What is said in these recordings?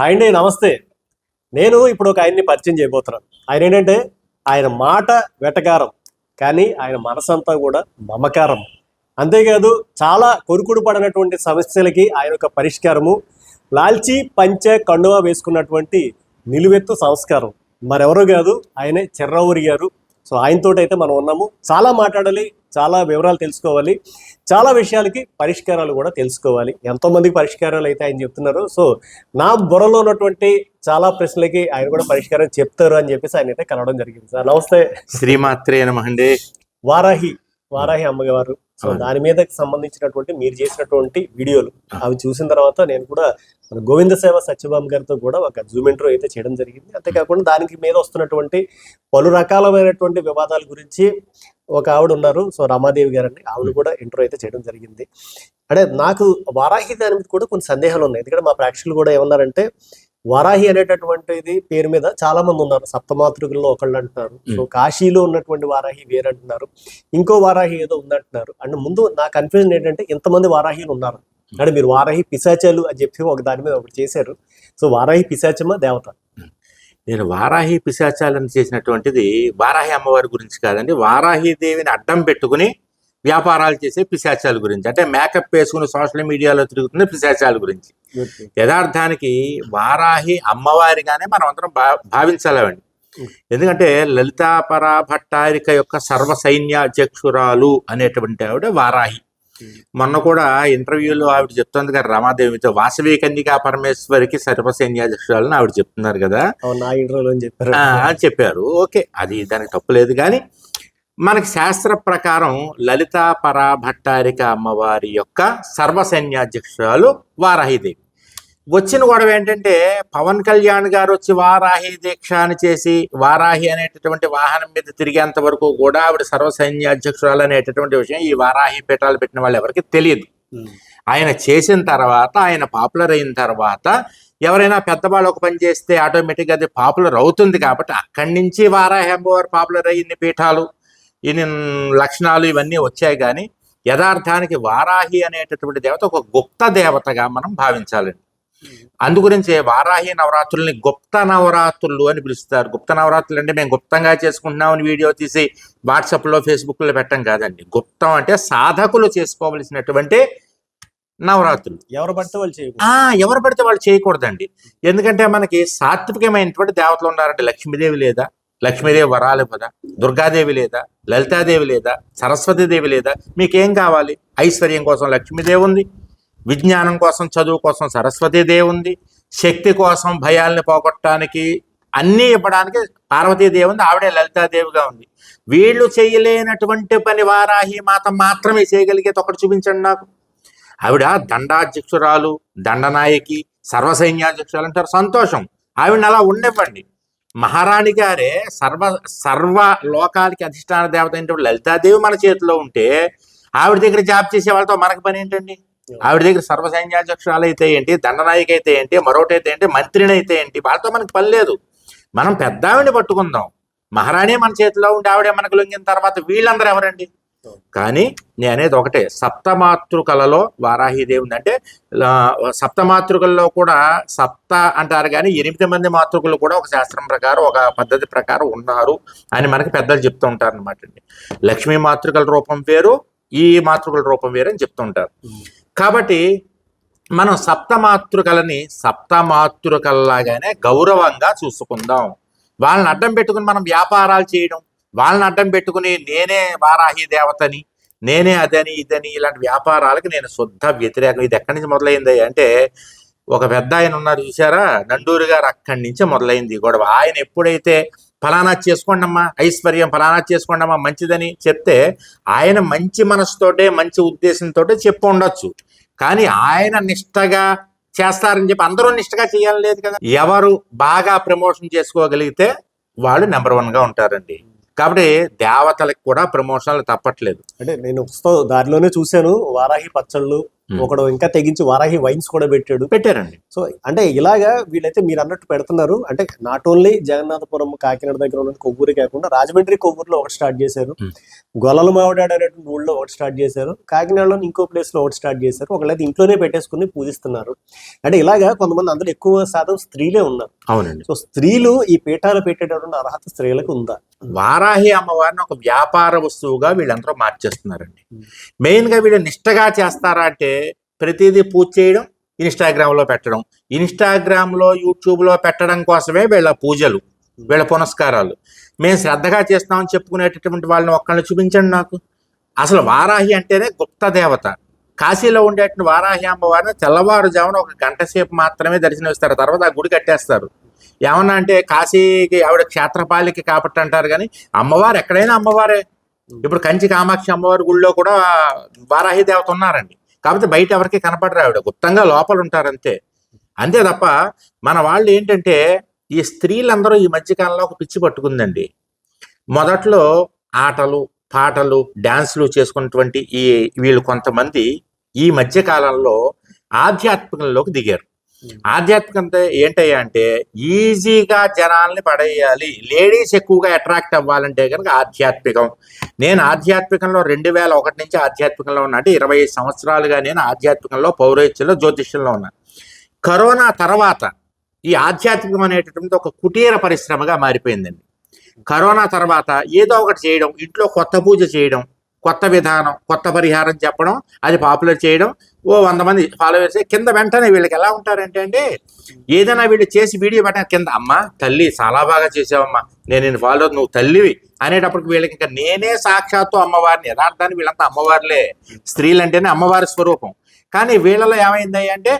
Hi అండి నమస్తే. నేను ఇప్పుడు ఒక ఆయన్ని పరిచయం చేయబోతున్నాను. ఆయన ఏంటంటే ఆయన మాట వెటకారం కానీ ఆయన మనసంతా కూడా మమకారం. అంతేకాదు చాలా కొరుకుడు పడినటువంటి సమస్యలకి ఆయన యొక్క పరిష్కారము లాల్చి పంచ కండువా వేసుకున్నటువంటి నిలువెత్తు సంస్కారం. మరెవరూ కాదు ఆయనే చెర్రవూరి గారు సో ఆయనతో అయితే మనం ఉన్నాము. చాలా మాట్లాడాలి చాలా వివరాలు తెలుసుకోవాలి. చాలా విషయాలకి పరిష్కారాలు కూడా తెలుసుకోవాలి. ఎంతో మందికి పరిష్కారాలు అయితే ఆయన చెప్తున్నారు. సో నా బుర్రలో ఉన్నటువంటి చాలా ప్రశ్నలకి ఆయన కూడా పరిష్కారం చెప్తారు అని చెప్పేసి ఆయన అయితే కలవడం జరిగింది. సార్ నమస్తే. శ్రీమాత్రే నమహండి వారాహి. వారాహి అమ్మగారు. సో. దాని మీద సంబంధించినటువంటి మీరు చేసినటువంటి వీడియోలు అవి చూసిన తర్వాత నేను కూడా మన గోవింద సేవ సత్యభామ గారితో కూడా ఒక జూమ్ ఇంటర్వ్యూ అయితే చేయడం జరిగింది. అంతేకాకుండా దానికి మీద వస్తున్నటువంటి పలు రకాలమైనటువంటి వివాదాల గురించి ఒక ఆవిడ ఉన్నారు. సో రమాదేవి గారు అండి ఆవిడ కూడా ఇంటర్వ్యూ అయితే చేయడం జరిగింది. అంటే నాకు వారాహి దాని మీద కూడా కొన్ని సందేహాలు ఉన్నాయి. ఎందుకంటే మా ప్రేక్షకులు కూడా ఏమన్నారంటే వారాహి అనేటటువంటిది పేరు మీద చాలా మంది ఉన్నారు. సప్తమాతృకుల్లో ఒకళ్ళు అంటున్నారు. సో కాశీలో ఉన్నటువంటి వారాహి వేరు అంటున్నారు ఇంకో వారాహి ఏదో ఉందంటున్నారు. అంటే ముందు నా కన్ఫ్యూజన్ ఏంటంటే ఇంతమంది వారాహిలు ఉన్నారు. అంటే మీరు వారాహి పిశాచాలు అని చెప్పి ఒక దాని మీద ఒకటి చేశారు. సో వారాహి పిశాచమా దేవత. నేను వారాహి పిశాచాలను చేసినటువంటిది వారాహి అమ్మవారి గురించి కాదండి. వారాహి దేవిని అడ్డం పెట్టుకుని వ్యాపారాలు చేసే పిశాచాల గురించి. అంటే మేకప్ వేసుకుని సోషల్ మీడియాలో తిరుగుతున్న పిశాచాల గురించి. యథార్థానికి వారాహి అమ్మవారిగానే మనం అందరం భా భావించాలండి ఎందుకంటే లలితాపర భట్టారిక యొక్క సర్వ సైన్యాధ్యక్షురాలు అనేటువంటి ఆవిడ వారాహి. మొన్న కూడా ఇంటర్వ్యూలో ఆవిడ చెప్తుంది కదా రమాదేవితో వాసవి కన్యకా పరమేశ్వరికి సర్వ సైన్యాధ్యక్షురాలని ఆవిడ చెప్తున్నారు కదా. చెప్పారు. ఆ, అని చెప్పారు. ఓకే అది దానికి తప్పు లేదు కానీ మనకి శాస్త్ర ప్రకారం లలితా పరా భట్టారిక అమ్మవారి యొక్క సర్వ సైన్యాధ్యక్షురాలు వారాహిదేవి. వచ్చిన గొడవ ఏంటంటే పవన్ కళ్యాణ్ గారు వచ్చి వారాహి దీక్ష అని చేసి వారాహి అనేటటువంటి వాహనం మీద తిరిగేంత వరకు కూడా ఆవిడ సర్వ సైన్యాధ్యక్షురాలు అనేటటువంటి విషయం ఈ వారాహి పీఠాలు పెట్టిన వాళ్ళు ఎవరికి తెలియదు. ఆయన చేసిన తర్వాత ఆయన పాపులర్ అయిన తర్వాత ఎవరైనా పెద్దవాళ్ళు ఒక పని చేస్తే ఆటోమేటిక్గా అది పాపులర్ అవుతుంది కాబట్టి అక్కడి నుంచి వారాహి అమ్మవారు పాపులర్ అయ్యింది పీఠాలు. ఇన్ని లక్షణాలు ఇవన్నీ వచ్చాయి కానీ యథార్థానికి వారాహి అనేటటువంటి దేవత ఒక గుప్త దేవతగా మనం భావించాలండి. అందుగురించి వారాహి నవరాత్రుల్ని గుప్త నవరాత్రులు అని పిలుస్తారు. గుప్త నవరాత్రులు అంటే మేము గుప్తంగా చేసుకుంటున్నామని వీడియో తీసి వాట్సాప్లో ఫేస్బుక్లో పెట్టం కాదండి. గుప్తం అంటే సాధకులు చేసుకోవలసినటువంటి నవరాత్రులు. ఎవరు పడితే వాళ్ళు చేయకూడదు. ఎవరు పడితే వాళ్ళు చేయకూడదండి. ఎందుకంటే మనకి సాత్వికమైనటువంటి దేవతలు ఉన్నారంటే లక్ష్మీదేవి లేదా లక్ష్మీదేవి వరాలు ఇవ్వదా? దుర్గాదేవి లేదా? లలితాదేవి లేదా? సరస్వతీదేవి లేదా? మీకేం కావాలి? ఐశ్వర్యం కోసం లక్ష్మీదేవి ఉంది విజ్ఞానం కోసం చదువు కోసం సరస్వతీదేవి ఉంది శక్తి కోసం భయాల్ని పోగొట్టడానికి అన్నీ ఇవ్వడానికి పార్వతీదేవి ఉంది ఆవిడే లలితాదేవిగా ఉంది. వీళ్ళు చేయలేనటువంటి పని వారాహి మాత మాత్రమే చేయగలిగేది ఒకటి చూపించండి నాకు. ఆవిడ దండాధ్యక్షురాలు దండనాయకి సర్వసైన్యాధ్యక్షురాలు అంటారు సంతోషం. ఆవిడని అలా ఉండివ్వండి మహారాణి గారే సర్వ సర్వ లోకాలకి అధిష్టాన దేవత అయినటువంటి లలితాదేవి మన చేతిలో ఉంటే ఆవిడ దగ్గర జాబ్ చేసే వాళ్ళతో మనకి పని ఏంటండి? ఆవిడ దగ్గర సర్వ సైన్యాధ్యక్షురాలు అయితే ఏంటి దండనాయక అయితే ఏంటి మరొకటి అయితే ఏంటి మంత్రిని అయితే ఏంటి వాళ్ళతో మనకి పని లేదు. మనం పెద్ద ఆవిడని పట్టుకుందాం. మహారాణి మన చేతిలో ఉండి ఆవిడే మనకు లొంగిన తర్వాత వీళ్ళందరూ ఎవరండి? కానీ నేను అనేది ఒకటే. సప్తమాతృకలలో వారాహిదేవి అంటే సప్తమాతృకల్లో కూడా సప్త అంటారు కానీ ఎనిమిది మంది మాతృకులు కూడా ఒక శాస్త్రం ప్రకారం ఒక పద్ధతి ప్రకారం ఉన్నారు అని మనకి పెద్దలు చెప్తూ ఉంటారు అనమాట అండి. లక్ష్మీ మాతృకల రూపం వేరు ఈ మాతృకల రూపం వేరు అని చెప్తుంటారు కాబట్టి మనం సప్తమాతృకలని సప్తమాతృకల్లాగానే గౌరవంగా చూసుకుందాం. వాళ్ళని అడ్డం పెట్టుకుని మనం వ్యాపారాలు చేయడం వాళ్ళని అడ్డం పెట్టుకుని నేనే వారాహి దేవతని నేనే అదని ఇదని ఇలాంటి వ్యాపారాలకు నేను శుద్ధ వ్యతిరేకం. ఇది ఎక్కడి నుంచి మొదలైంది అంటే ఒక పెద్ద ఆయన ఉన్నారు చూసారా నండూరు గారు అక్కడి నుంచే మొదలైంది గొడవ. ఆయన ఎప్పుడైతే ఫలానా చేసుకోండమ్మా ఐశ్వర్యం ఫలానా చేసుకోండమ్మా మంచిదని చెప్తే ఆయన మంచి మనసుతోటే మంచి ఉద్దేశంతో చెప్పు ఉండొచ్చు. కానీ ఆయన నిష్టగా చేస్తారని చెప్పి అందరూ నిష్టగా చేయాలని లేదు కదా. ఎవరు బాగా ప్రమోషన్ చేసుకోగలిగితే వాళ్ళు నెంబర్ వన్గా ఉంటారండి. కాబట్టి దేవతలకు కూడా ప్రమోషన్లు తప్పట్లేదు. అంటే నేను దారిలోనే చూశాను. వారాహి పచ్చళ్ళు ఒకడు ఇంకా తెగించి వారాహి వైన్స్ కూడా పెట్టాడు. పెట్టారండి. సో అంటే ఇలాగా వీళ్ళైతే మీరు అన్నట్టు పెడుతున్నారు. అంటే నాట్ ఓన్లీ జగన్నాథపురం కాకినాడ దగ్గర ఉన్న కొవ్వూరు కాకుండా రాజమండ్రి కొవ్వూరులో ఒకటి స్టార్ట్ చేశారు. గొల్లల మావిడాడు అనేటువంటి ఊళ్ళో ఒకటి స్టార్ట్ చేశారు. కాకినాడలో ఇంకో ప్లేస్లో ఒకటి స్టార్ట్ చేశారు. ఒకళ్ళైతే ఇంట్లోనే పెట్టేసుకుని పూజిస్తున్నారు. అంటే ఇలాగా కొంతమంది అందులో ఎక్కువ శాతం స్త్రీలే ఉన్నారు. అవునండి. సో స్త్రీలు ఈ పీఠాలు పెట్టేటటువంటి అర్హత స్త్రీలకు ఉందా? వారాహి అమ్మవారిని ఒక వ్యాపార వస్తువుగా వీళ్ళందరూ మార్చేస్తున్నారండి. మెయిన్గా వీళ్ళు నిష్టగా చేస్తారా అంటే ప్రతిదీ పూజ చేయడం ఇన్స్టాగ్రామ్లో పెట్టడం. ఇన్స్టాగ్రామ్లో యూట్యూబ్లో యూట్యూబ్లో పెట్టడం కోసమే వీళ్ళ పూజలు వీళ్ళ పునస్కారాలు. మేము శ్రద్ధగా చేస్తామని చెప్పుకునేటటువంటి వాళ్ళని ఒక్కళ్ళని చూపించండి నాకు. అసలు వారాహి అంటేనే గుప్త దేవత. కాశీలో ఉండేటువంటి వారాహి అమ్మవారిని తెల్లవారుజామున ఒక గంట సేపు మాత్రమే దర్శనమిస్తారు తర్వాత ఆ గుడి కట్టేస్తారు. ఏమన్నా అంటే కాశీకి ఆవిడ క్షేత్రపాలికి కాబట్టి అంటారు కానీ అమ్మవారు ఎక్కడైనా అమ్మవారే. ఇప్పుడు కంచి కామాక్షి అమ్మవారి గుళ్ళో కూడా వారాహి దేవత ఉన్నారండి. కాకపోతే బయట ఎవరికి కనపడరు ఆవిడ. గుప్తంగా లోపల ఉంటారు అంతే. అంతే తప్ప మన వాళ్ళు ఏంటంటే ఈ స్త్రీలందరూ ఈ మధ్యకాలంలో ఒక పిచ్చి పట్టుకుందండి. మొదట్లో ఆటలు పాటలు డ్యాన్సులు చేసుకున్నటువంటి ఈ వీళ్ళు కొంతమంది ఈ మధ్య కాలంలో ఆధ్యాత్మికంలోకి దిగారు. ఆధ్యాత్మికత ఏంటయ్యా అంటే ఈజీగా జనాల్ని పడేయాలి. లేడీస్ ఎక్కువగా అట్రాక్ట్ అవ్వాలంటే కనుక ఆధ్యాత్మికం. నేను ఆధ్యాత్మికంలో రెండు వేల ఒకటి నుంచి ఆధ్యాత్మికంలో ఉన్నా అంటే ఇరవై ఐదు సంవత్సరాలుగా నేను ఆధ్యాత్మికంలో పౌరోహిత్యంలో జ్యోతిష్యంలో ఉన్నాను కరోనా తర్వాత ఈ ఆధ్యాత్మికం అనేటటువంటి ఒక కుటీర పరిశ్రమగా మారిపోయిందండి. కరోనా తర్వాత ఏదో ఒకటి చేయడం ఇంట్లో కొత్త పూజ చేయడం కొత్త విధానం కొత్త పరిహారం చెప్పడం అది పాపులర్ చేయడం. ఓ వంద మంది ఫాలోవర్స్ కింద వెంటనే వీళ్ళకి ఎలా ఉంటారంటే అండి ఏదైనా వీళ్ళు చేసి వీడియో పెట్టిన కింద అమ్మ తల్లి చాలా బాగా చేసావమ్మా నేను నేను ఫాలో నువ్వు తల్లివి అనేటప్పటికి వీళ్ళకి ఇంకా నేనే సాక్షాత్తు అమ్మవారిని యథార్థాన్ని వీళ్ళంతా అమ్మవారులే. స్త్రీలంటేనే అమ్మవారి స్వరూపం. కానీ వీళ్ళలో ఏమైంది అంటే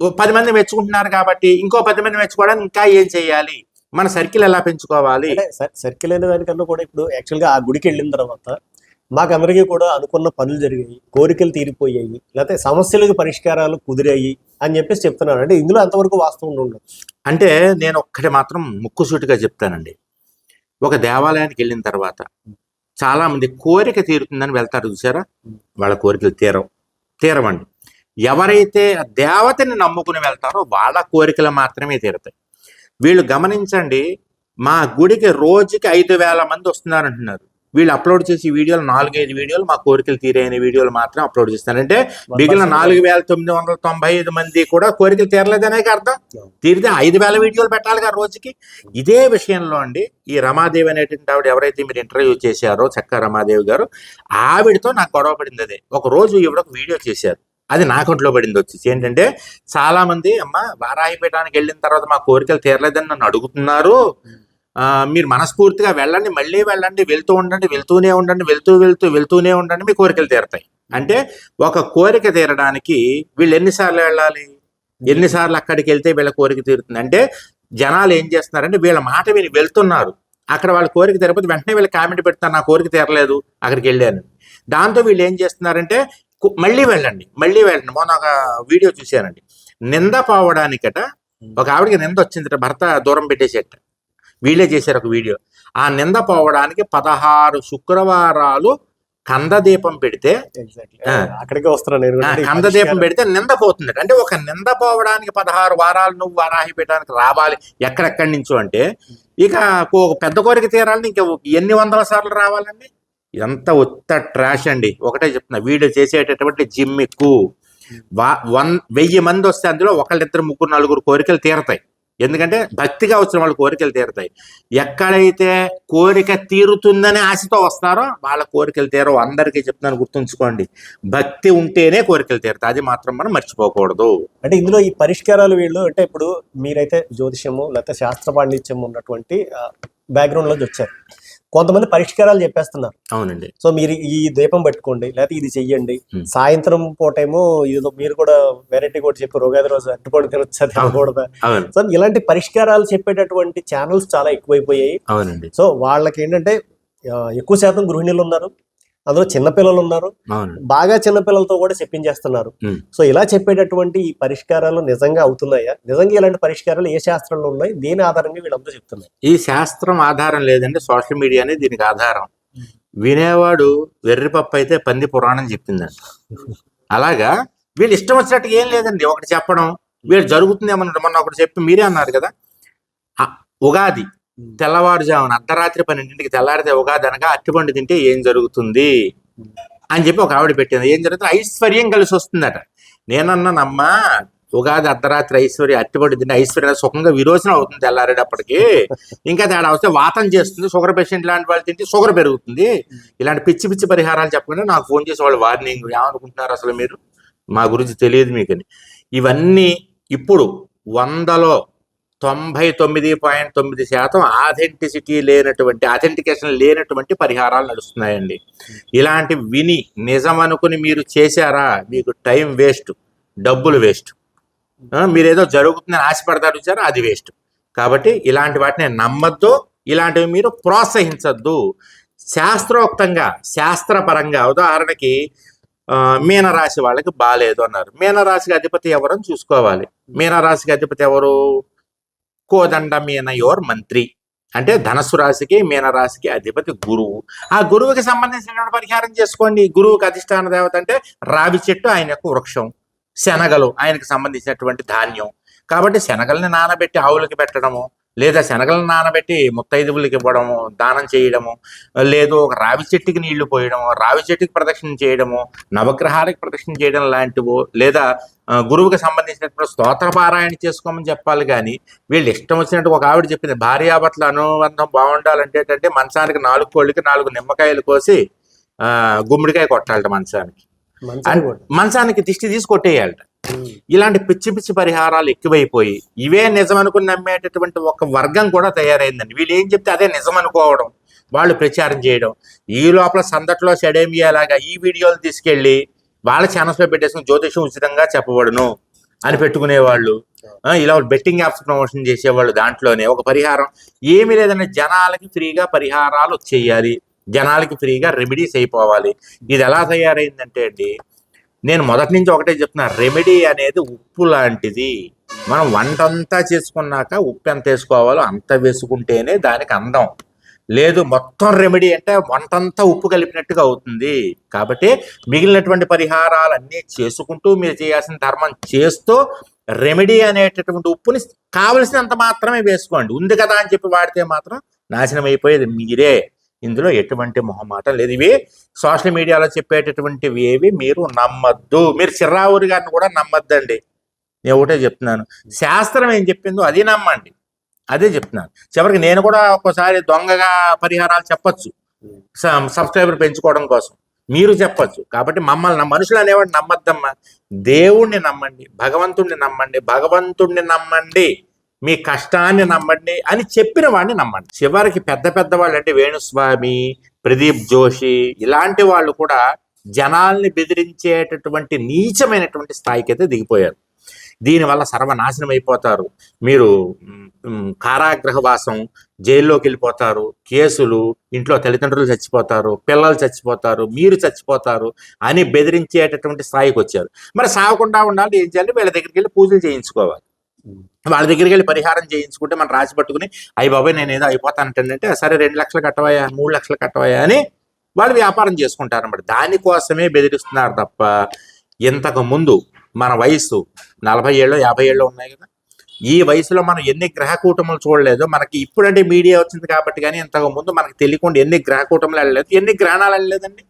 ఓ పది మంది మెచ్చుకుంటున్నారు కాబట్టి ఇంకో పది మంది మెచ్చుకోవడానికి ఇంకా ఏం చేయాలి? మన సర్కిల్ ఎలా పెంచుకోవాలి? సర్కిల్ అనే దానికన్నా కూడా ఇప్పుడు యాక్చువల్గా ఆ గుడికి వెళ్ళిన తర్వాత మాకందరికీ కూడా అనుకున్న పనులు జరిగాయి కోరికలు తీరిపోయాయి లేకపోతే సమస్యలకు పరిష్కారాలు కుదిరాయి అని చెప్పేసి చెప్తున్నారు. అంటే ఇందులో అంతవరకు వాస్తవం ఉండదు అంటే నేను ఒక్కటి మాత్రం ముక్కుసూటిగా చెప్తానండి. ఒక దేవాలయానికి వెళ్ళిన తర్వాత చాలా మంది కోరిక తీరుతుందని వెళ్తారు చూసారా? వాళ్ళ కోరికలు తీరవు. తీరవండి. ఎవరైతే దేవతని నమ్ముకుని వెళ్తారో వాళ్ళ కోరికలు మాత్రమే తీరుతాయి. వీళ్ళు గమనించండి మా గుడికి రోజుకి ఐదు వేల మంది వస్తున్నారంటున్నారు వీళ్ళు అప్లోడ్ చేసే వీడియోలు నాలుగైదు వీడియోలు మా కోరికలు తీరైన వీడియోలు మాత్రం అప్లోడ్ చేస్తారు అంటే మిగిలిన నాలుగు వేల తొమ్మిది వందల తొంభై ఐదు మంది కూడా కోరికలు తీరలేదనే అర్థం? తీరితే ఐదు వేల వీడియోలు పెట్టాలి కదా రోజుకి. ఇదే విషయంలో అండి ఈ రమాదేవి అనేటువంటి ఆవిడ ఎవరైతే మీరు ఇంటర్వ్యూ చేశారో చక్క రమాదేవి గారు ఆవిడతో నాకు గొడవ పడింది అదే. ఒక రోజు ఈవిడ ఒక వీడియో చేశారు. అది నా అకౌంట్లో పడింది వచ్చేసి ఏంటంటే చాలా మంది అమ్మ వారాహిపీఠానికి వెళ్ళిన తర్వాత మా కోరికలు తీరలేదని నన్ను అడుగుతున్నారు. మీరు మనస్ఫూర్తిగా వెళ్ళండి మళ్ళీ వెళ్ళండి వెళ్తూ ఉండండి వెళ్తూనే ఉండండి వెళ్తూ వెళ్తూ వెళ్తూనే ఉండండి మీ కోరికలు తీరతాయి. అంటే ఒక కోరిక తీరడానికి వీళ్ళు ఎన్నిసార్లు వెళ్ళాలి? ఎన్నిసార్లు అక్కడికి వెళ్తే వీళ్ళ కోరిక తీరుతుంది? అంటే జనాలు ఏం చేస్తున్నారంటే వీళ్ళ మాట విని వెళ్తున్నారు. అక్కడ వాళ్ళ కోరిక తీరకపోతే వెంటనే వీళ్ళు కామెంట్ పెడతారు నా కోరిక తీరలేదు అక్కడికి వెళ్ళాను. దాంతో వీళ్ళు ఏం చేస్తున్నారంటే మళ్ళీ వెళ్ళండి మళ్ళీ వెళ్ళండి. మొన్న ఒక వీడియో చూశానండి. నింద పోవడానికట ఒక ఆవిడకి నింద వచ్చిందట భర్త దూరం పెట్టేసేట. వీళ్ళే చేశారు ఒక వీడియో. ఆ నింద పోవడానికి పదహారు శుక్రవారాలు కందదీపం పెడితే. అక్కడికే వస్తున్నాను నేను కందదీపం పెడితే నింద పోతుంది. అంటే ఒక నింద పోవడానికి పదహారు వారాలు నువ్వు వారాహి పెట్టడానికి రావాలి ఎక్కడెక్కడి నుంచో అంటే ఇక ఒక పెద్ద కోరిక తీరాలని ఇంకా ఎన్ని వందల సార్లు రావాలండి? ఇదంతా ఉత్త ట్రాష్ అండి. ఒకటే చెప్తున్నా వీడు చేసేటటువంటి జిమ్ ఎక్కువ వన్ వెయ్యి మంది వస్తే అందులో ఒకళ్ళిద్దరు ముగ్గురు నలుగురు కోరికలు తీరతాయి. ఎందుకంటే భక్తిగా వచ్చిన వాళ్ళ కోరికలు తీరుతాయి. ఎక్కడైతే కోరిక తీరుతుందనే ఆశతో వస్తారో వాళ్ళ కోరికలు తీరవు. అందరికీ చెప్తున్నాను గుర్తుంచుకోండి. భక్తి ఉంటేనే కోరికలు తీరుతాయి. అది మాత్రం మనం మర్చిపోకూడదు. అంటే ఇందులో ఈ పరిష్కారాలు వీళ్ళు అంటే ఇప్పుడు మీరైతే జ్యోతిషము లేకపోతే శాస్త్ర పాండిత్యం ఉన్నటువంటి బ్యాక్గ్రౌండ్లోకి వచ్చారు. కొంతమంది పరిష్కారాలు చెప్పేస్తున్నారు. అవునండి. సో మీరు ఈ దీపం పెట్టుకోండి లేకపోతే ఇది చెయ్యండి. సాయంత్రం పూటేమో ఏదో మీరు కూడా వెరైటీ కూడా చెప్పి రోగాది రోజు అట్టుకోవడం తినొచ్చా తినకూడదా? సో ఇలాంటి పరిష్కారాలు చెప్పేటటువంటి ఛానల్స్ చాలా ఎక్కువైపోయాయి. అవునండి. సో వాళ్ళకి ఏంటంటే ఎక్కువ శాతం గృహిణులు ఉన్నారు. అందులో చిన్నపిల్లలు ఉన్నారు. బాగా చిన్నపిల్లలతో కూడా చెప్పించేస్తున్నారు. సో ఇలా చెప్పేటటువంటి ఈ పరిష్కారాలు నిజంగా అవుతున్నాయా? నిజంగా ఇలాంటి పరిష్కారాలు ఏ శాస్త్రంలో ఉన్నాయి? దేని ఆధారంగా వీళ్ళంతా చెప్తున్నారు. ఈ శాస్త్రం ఆధారం లేదండి. సోషల్ మీడియానే దీనికి ఆధారం. వినేవాడు వెర్రిపప్పు అయితే పంది పురాణం చెప్పిందంట అలాగా? వీళ్ళు ఇష్టం వచ్చినట్టు ఏం లేదండి. ఒకటి చెప్పడం. వీళ్ళు జరుగుతుందేమన్నా మొన్న ఒకటి చెప్పి మీరే అన్నారు కదా. ఉగాది. తెల్లవారుజామున అర్ధరాత్రి పన్నెండింటికి తెల్లారితే ఉగాది అనగా అట్టిపండు తింటే ఏం జరుగుతుంది? అని చెప్పి ఒక ఆవిడ పెట్టింది. ఏం జరుగుతుంది? ఐశ్వర్యం కలిసి వస్తుందట. నేనన్నానమ్మా ఉగాది అర్ధరాత్రి ఐశ్వర్య అట్టిపడి తింటే ఐశ్వర్య సుఖంగా విరోచన అవుతుంది తెల్లారేటప్పటికి. ఇంకా తేడా వస్తే వాతం చేస్తుంది షుగర్ పేషెంట్ లాంటి వాళ్ళు తింటే షుగర్ పెరుగుతుంది. ఇలాంటి పిచ్చి పిచ్చి పరిహారాలు చెప్పకుండా నాకు ఫోన్ చేసి వాళ్ళు వార్నింగ్ ఏమనుకుంటున్నారు అసలు మీరు? మా గురించి తెలియదు మీకని. ఇవన్నీ ఇప్పుడు వందలో తొంభై తొమ్మిది పాయింట్ తొమ్మిది శాతం ఆథెంటిసిటీ లేనటువంటి ఆథెంటికేషన్ లేనటువంటి పరిహారాలు నడుస్తున్నాయండి. ఇలాంటి విని నిజం అనుకుని మీరు చేశారా మీకు టైం వేస్ట్ డబ్బులు వేస్ట్. మీరు ఏదో జరుగుతుందని ఆశపడతారు చూసారా అది వేస్ట్. కాబట్టి ఇలాంటి వాటిని నమ్మద్దు ఇలాంటివి మీరు ప్రోత్సహించద్దు. శాస్త్రోక్తంగా శాస్త్రపరంగా ఉదాహరణకి మీనరాశి వాళ్ళకి బాగాలేదు అన్నారు. మీనరాశికి అధిపతి ఎవరని చూసుకోవాలి. మీనరాశికి అధిపతి ఎవరు? కోదండ మీనయోర్ మంత్రి. అంటే ధనస్సు రాశికి మీనరాశికి అధిపతి గురువు. ఆ గురువుకి సంబంధించినటువంటి పరిహారం చేసుకోండి. గురువుకి అధిష్టాన దేవత అంటే రావి చెట్టు ఆయన యొక్క వృక్షం. శనగలు ఆయనకు సంబంధించినటువంటి ధాన్యం. కాబట్టి శనగల్ని నానబెట్టి ఆవులకి పెట్టడము లేదా శనగలను నానబెట్టి ముత్తైదువులకి ఇవ్వడము దానం చేయడము లేదు ఒక రావి చెట్టుకి నీళ్ళు పోయడము రావి చెట్టుకి ప్రదక్షిణ చేయడము నవగ్రహాలకు ప్రదక్షిణ చేయడం లాంటివో లేదా గురువుకి సంబంధించినటువంటి స్తోత్ర పారాయణ చేసుకోమని చెప్పాలి కానీ వీళ్ళు ఇష్టం వచ్చినట్టు ఒక ఆవిడ చెప్పింది భార్యాభర్తల అనుబంధం బాగుండాలంటే ఏంటంటే మంచానికి నాలుగు కోళ్ళకి నాలుగు నిమ్మకాయలు కోసి ఆ గుమ్మడికాయ కొట్టాలట మంచానికి మంచానికి దిష్టి తీసి కొట్టేయాలట. ఇలాంటి పిచ్చి పిచ్చి పరిహారాలు ఎక్కువైపోయి ఇవే నిజం అనుకుని నమ్మేటటువంటి ఒక వర్గం కూడా తయారైందండి. వీళ్ళు ఏం చెప్తే అదే నిజం అనుకోవడం వాళ్ళు ప్రచారం చేయడం. ఈ లోపల సందట్లో సెడేమియాలాగా ఈ వీడియోలు తీసుకెళ్ళి వాళ్ళ ఛానల్స్లో పెట్టేసుకుని జ్యోతిషం ఉచితంగా చెప్పబడును అని పెట్టుకునేవాళ్ళు. ఇలా బెట్టింగ్ యాప్స్ ప్రమోషన్ చేసేవాళ్ళు దాంట్లోనే. ఒక పరిహారం ఏమి లేదంటే జనాలకి ఫ్రీగా పరిహారాలు చేయాలి జనాలకి ఫ్రీగా రెమెడీస్ అయిపోవాలి. ఇది ఎలా తయారైందంటే అండి నేను మొదటి నుంచి ఒకటే చెప్తున్నా రెమెడీ అనేది ఉప్పు లాంటిది. మనం వంట అంతా చేసుకున్నాక ఉప్పు ఎంత వేసుకోవాలో అంత వేసుకుంటేనే దానికి అందం. లేదు మొత్తం రెమెడీ అంటే వంటంతా ఉప్పు కలిపినట్టుగా అవుతుంది. కాబట్టి మిగిలినటువంటి పరిహారాలన్నీ చేసుకుంటూ మీరు చేయాల్సిన ధర్మం చేస్తూ రెమెడీ అనేటటువంటి ఉప్పుని కావలసినంత మాత్రమే వేసుకోండి. ఉంది కదా అని చెప్పి వాడితే మాత్రం నాశనం అయిపోయేది మీరే. ఇందులో ఎటువంటి మొహమాటం లేదు. ఇవి సోషల్ మీడియాలో చెప్పేటటువంటివి ఏవి మీరు నమ్మద్దు. మీరు చిర్రావూరి గారిని కూడా నమ్మద్దండి. నేను ఒకటే చెప్తున్నాను. శాస్త్రం ఏం చెప్పిందో అది నమ్మండి. అదే చెప్తున్నాను. చివరికి నేను కూడా ఒక్కోసారి దొంగగా పరిహారాలు చెప్పచ్చు. సబ్స్క్రైబర్ పెంచుకోవడం కోసం. మీరు చెప్పొచ్చు. కాబట్టి మమ్మల్ని మనుషులు అనేవాడు నమ్మద్దమ్మా. దేవుణ్ణి నమ్మండి. భగవంతుణ్ణి నమ్మండి. భగవంతుణ్ణి నమ్మండి. మీ కష్టాన్ని నమ్మండి అని చెప్పిన వాడిని నమ్మండి. చివరికి పెద్ద పెద్ద వాళ్ళు అంటే వేణుస్వామి ప్రదీప్ జోషి ఇలాంటి వాళ్ళు కూడా జనాల్ని బెదిరించేటటువంటి నీచమైనటువంటి స్థాయికి అయితే దిగిపోయారు. దీనివల్ల సర్వనాశనం అయిపోతారు. మీరు కారాగ్రహవాసం జైల్లోకి వెళ్ళిపోతారు కేసులు ఇంట్లో తల్లిదండ్రులు చచ్చిపోతారు పిల్లలు చచ్చిపోతారు మీరు చచ్చిపోతారు అని బెదిరించేటటువంటి స్థాయికి వచ్చారు మరి సాగకుండా ఉండాలి ఏం చేయాలి? వీళ్ళ దగ్గరికి వెళ్ళి పూజలు చేయించుకోవాలి. వాళ్ళ దగ్గరికి వెళ్ళి పరిహారం చేయించుకుంటే మనం రాసి పట్టుకుని అయ్యి బాబాయ్ నేను ఏదో అయిపోతానంటే సరే రెండు లక్షలు కట్టవయ్యా మూడు లక్షలు కట్టవయ్యా అని వాళ్ళు వ్యాపారం చేసుకుంటారు అనమాట దానికోసమే బెదిరిస్తున్నారు తప్ప ఇంతకు ముందు మన వయసు నలభై ఏళ్ళు యాభై ఏళ్ళు ఉన్నాయి కదా. ఈ వయసులో మనం ఎన్ని గ్రహ కూటములు చూడలేదు మనకి ఇప్పుడంటే మీడియా వచ్చింది కాబట్టి కానీ ఇంతకు ముందు మనకు తెలియకుండా ఎన్ని గ్రహ కూటములు వెళ్ళలేదు ఎన్ని గ్రహణాలు వెళ్ళలేదండి.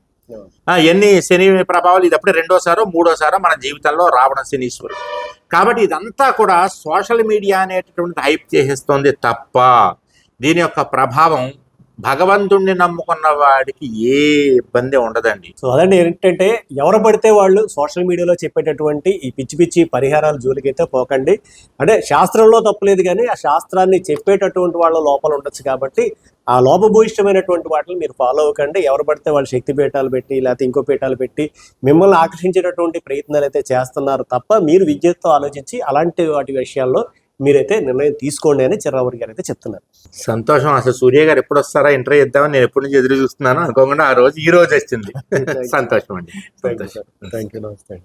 ఎన్ని శని ప్రభావాలు? ఇది అప్పుడే రెండోసారో మూడోసారో మన జీవితంలో రావడం శనీశ్వరుడు. కాబట్టి ఇదంతా కూడా సోషల్ మీడియా అనేటటువంటి హైప్ చేసేస్తుంది తప్ప దీని యొక్క ప్రభావం భగవంతుణ్ణి నమ్ముకున్న వాడికి ఏ ఇబ్బంది ఉండదండి. సో అదండి ఏంటంటే ఎవరు పడితే వాళ్ళు సోషల్ మీడియాలో చెప్పేటటువంటి ఈ పిచ్చి పిచ్చి పరిహారాలు జోలికైతే పోకండి. అంటే శాస్త్రంలో తప్పులేదు కానీ ఆ శాస్త్రాన్ని చెప్పేటటువంటి వాళ్ళ లోపల ఉండొచ్చు కాబట్టి ఆ లోపభూయిష్టమైనటువంటి వాటిని మీరు ఫాలో అవ్వకండి. ఎవరు పడితే వాళ్ళు శక్తి పీఠాలు పెట్టి లేకపోతే ఇంకో పీఠాలు పెట్టి మిమ్మల్ని ఆకర్షించేటటువంటి ప్రయత్నాలు అయితే చేస్తున్నారు తప్ప మీరు విద్యుత్తో ఆలోచించి అలాంటి వాటి విషయాల్లో మీరైతే నిర్ణయం తీసుకోండి అని చిర్రావూరి గారు అయితే చెప్తున్నారు. సంతోషం. అసలు సూర్య గారు ఎప్పుడు వస్తారా? ఇంటర్వ్యూ ఇద్దామని నేను ఎప్పటి నుంచి ఎదురు చూస్తున్నాను అనుకోకుండా ఆ రోజు ఈ రోజు వచ్చింది. సంతోషం అండి. సంతోషం. థ్యాంక్ యూ నమస్తే